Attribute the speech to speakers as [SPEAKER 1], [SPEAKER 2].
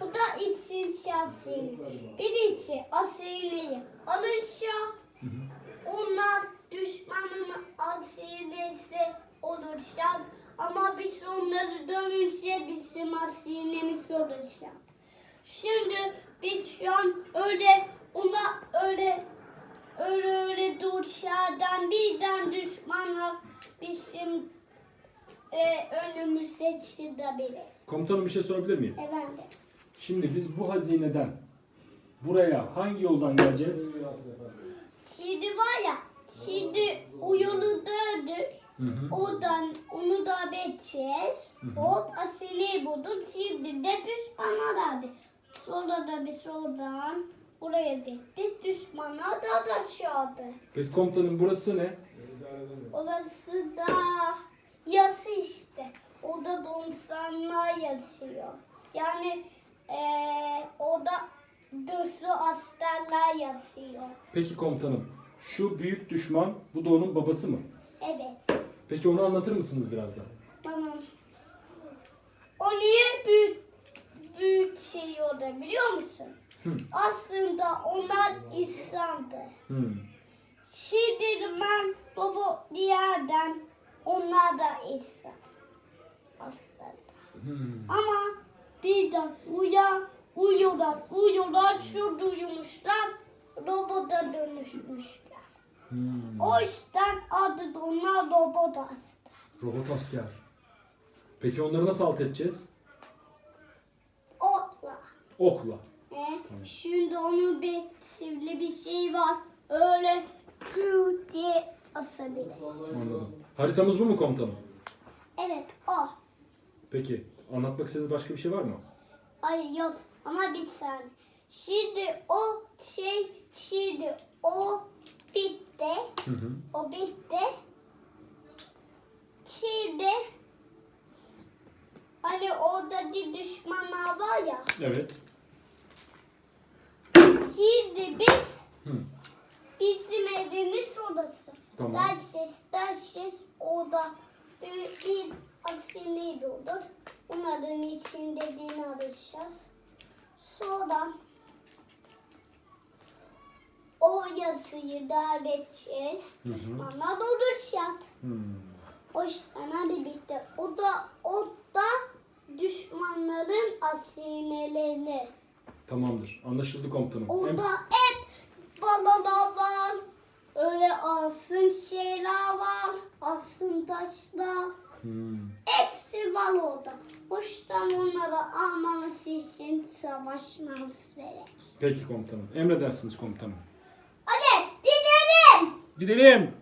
[SPEAKER 1] Bu da içsin şahsini. Birisi asili, alınşa. Onlar düşmanın asilesi olur. Ama biz onları dövünce bizim asilemiz olur şah. Şimdi biz şu an öyle ona öyle öyle öyle duşadan birden düşmanlar bizim e, önümüz seçti de bile.
[SPEAKER 2] Komutanım bir şey sorabilir miyim?
[SPEAKER 1] Evet.
[SPEAKER 2] Şimdi biz bu hazineden buraya hangi yoldan geleceğiz?
[SPEAKER 1] Şimdi var ya, şimdi o yolu döndük.
[SPEAKER 2] Hı hı.
[SPEAKER 1] Oradan onu da bekleyeceğiz. Hop asini bulduk. Şimdi de düşmana verdi. Sonra da biz oradan buraya gittik. Düşmana da aşağıdı.
[SPEAKER 2] Peki komutanım burası ne?
[SPEAKER 1] Orası da yası işte. Orada da insanlar yaşıyor. Yani eee orada dışı askerler yaşıyor.
[SPEAKER 2] Peki komutanım şu büyük düşman bu da onun babası mı?
[SPEAKER 1] Evet.
[SPEAKER 2] Peki onu anlatır mısınız biraz da?
[SPEAKER 1] Tamam. O niye büyük büyük şey orada biliyor musun?
[SPEAKER 2] Hı.
[SPEAKER 1] Aslında onlar.
[SPEAKER 2] Hmm.
[SPEAKER 1] Şimdi ben baba diğerden onlar da insan. Aslında.
[SPEAKER 2] Hmm.
[SPEAKER 1] Ama birden uyan, uyuyorlar, uyuyorlar, şu duymuşlar, robota dönüşmüşler.
[SPEAKER 2] Hmm.
[SPEAKER 1] O yüzden adı da onlar robot aslında.
[SPEAKER 2] Robot asker. Peki onları nasıl alt edeceğiz?
[SPEAKER 1] Otla.
[SPEAKER 2] Okla.
[SPEAKER 1] E, şimdi onun bir sivri bir şey var. Öyle tü diye asabilir.
[SPEAKER 2] Anladım. Haritamız bu mu komutanım?
[SPEAKER 1] Evet o.
[SPEAKER 2] Peki anlatmak istediğiniz başka bir şey var mı?
[SPEAKER 1] Ay yok ama bir saniye. Şimdi o şey şimdi o bitti.
[SPEAKER 2] Hı hı.
[SPEAKER 1] O bitti. Şimdi hani orada bir düşmanlar var ya.
[SPEAKER 2] Evet.
[SPEAKER 1] Şimdi biz
[SPEAKER 2] Hı.
[SPEAKER 1] bizim evimiz odası.
[SPEAKER 2] Tamam.
[SPEAKER 1] Derses, derses orada bir, bir asinli olur. Onların için dediğini alacağız. Sonra o yazıyı da edeceğiz. Olacak.
[SPEAKER 2] Hmm.
[SPEAKER 1] O hadi bitti. O da o da düşmanların asineleri.
[SPEAKER 2] Tamamdır. Anlaşıldı komutanım.
[SPEAKER 1] Orada
[SPEAKER 2] Em-
[SPEAKER 1] hep balalar var. Öyle asın şeyler var. Asın taşlar.
[SPEAKER 2] Hmm.
[SPEAKER 1] Hepsi var orada. Yüzden onları almanız için savaşmanız gerek.
[SPEAKER 2] Peki komutanım. Emredersiniz komutanım.
[SPEAKER 1] Hadi gidelim.
[SPEAKER 2] Gidelim.